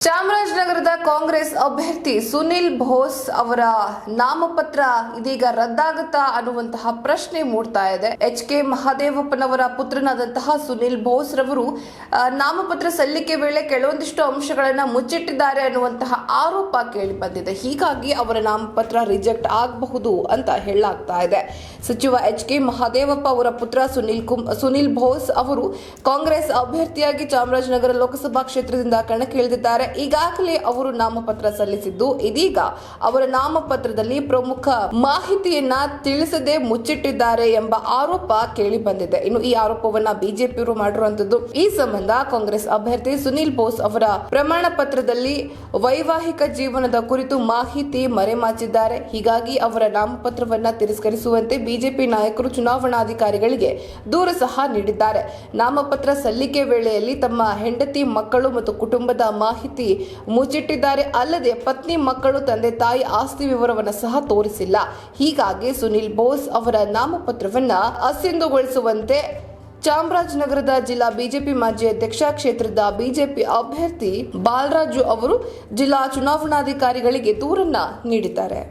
ಚಾಮರಾಜನಗರದ ಕಾಂಗ್ರೆಸ್ ಅಭ್ಯರ್ಥಿ ಸುನಿಲ್ ಬೋಸ್ ಅವರ ನಾಮಪತ್ರ ಇದೀಗ ರದ್ದಾಗುತ್ತಾ ಅನ್ನುವಂತಹ ಪ್ರಶ್ನೆ ಮೂಡ್ತಾ ಇದೆ. ಎಚ್ ಕೆ ಮಹಾದೇವಪ್ಪನವರ ಪುತ್ರನಾದಂತಹ ಸುನಿಲ್ ಬೋಸ್ ರವರು ನಾಮಪತ್ರ ಸಲ್ಲಿಕೆ ವೇಳೆ ಕೆಲವೊಂದಿಷ್ಟು ಅಂಶಗಳನ್ನ ಮುಚ್ಚಿಟ್ಟಿದ್ದಾರೆ ಅನ್ನುವಂತಹ ಆರೋಪ ಕೇಳಿ ಬಂದಿದೆ. ಹೀಗಾಗಿ ಅವರ ನಾಮಪತ್ರ ರಿಜೆಕ್ಟ್ ಆಗಬಹುದು ಅಂತ ಹೇಳಲಾಗ್ತಾ ಇದೆ. ಸಚಿವ ಎಚ್ ಕೆ ಮಹಾದೇವಪ್ಪ ಅವರ ಪುತ್ರ ಸುನಿಲ್ ಸುನಿಲ್ ಬೋಸ್ ಅವರು ಕಾಂಗ್ರೆಸ್ ಅಭ್ಯರ್ಥಿಯಾಗಿ ಚಾಮರಾಜನಗರ ಲೋಕಸಭಾ ಕ್ಷೇತ್ರದಿಂದ ಕಣಕ್ಕಿಳಿದಿದ್ದಾರೆ. ಈಗಾಗಲೇ ಅವರು ನಾಮಪತ್ರ ಸಲ್ಲಿಸಿದ್ದು. ಇದೀಗ ಅವರ ನಾಮಪತ್ರದಲ್ಲಿ ಪ್ರಮುಖ ಮಾಹಿತಿಯನ್ನ ತಿಳಿಸದೆ ಮುಚ್ಚಿಟ್ಟಿದ್ದಾರೆ ಎಂಬ ಆರೋಪ ಕೇಳಿ ಬಂದಿದೆ ಇನ್ನು ಈ ಆರೋಪವನ್ನ ಬಿಜೆಪಿಯವರು ಮಾಡಿರುವಂತದ್ದು ಈ ಸಂಬಂಧ ಕಾಂಗ್ರೆಸ್ ಅಭ್ಯರ್ಥಿ ಸುನಿಲ್ ಬೋಸ್ ಅವರ ಪ್ರಮಾಣ ಪತ್ರದಲ್ಲಿ ವೈವಾಹಿಕ ಜೀವನದ ಕುರಿತು ಮಾಹಿತಿ ಮರೆಮಾಚಿದ್ದಾರೆ. ಹೀಗಾಗಿ ಅವರ ನಾಮಪತ್ರವನ್ನ ತಿರಸ್ಕರಿಸುವಂತೆ ಬಿಜೆಪಿ ನಾಯಕರು ಚುನಾವಣಾಧಿಕಾರಿಗಳಿಗೆ ದೂರು ಸಹ ನೀಡಿದ್ದಾರೆ. ನಾಮಪತ್ರ ಸಲ್ಲಿಕೆ ವೇಳೆಯಲ್ಲಿ ತಮ್ಮ ಹೆಂಡತಿ, ಮಕ್ಕಳು ಮತ್ತು ಕುಟುಂಬದ ಮಾಹಿತಿ ಮುಚ್ಚಿಟ್ಟಿದ್ದಾರೆ. ಅಲ್ಲದೆ ಪತ್ನಿ, ಮಕ್ಕಳು, ತಂದೆ, ತಾಯಿ ಆಸ್ತಿ ವಿವರವನ್ನು ಸಹ ತೋರಿಸಿಲ್ಲ. ಹೀಗಾಗಿ ಸುನಿಲ್ ಬೋಸ್ ಅವರ ನಾಮಪತ್ರವನ್ನ ಅಸಿಂಧುಗೊಳಿಸುವಂತೆ ಚಾಮರಾಜನಗರದ ಜಿಲ್ಲಾ ಬಿಜೆಪಿ ಮಾಜಿ ಅಧ್ಯಕ್ಷ, ಕ್ಷೇತ್ರದ ಬಿಜೆಪಿ ಅಭ್ಯರ್ಥಿ ಬಾಲರಾಜು ಅವರು ಜಿಲ್ಲಾ ಚುನಾವಣಾಧಿಕಾರಿಗಳಿಗೆ ದೂರನ್ನ ನೀಡಿದ್ದಾರೆ.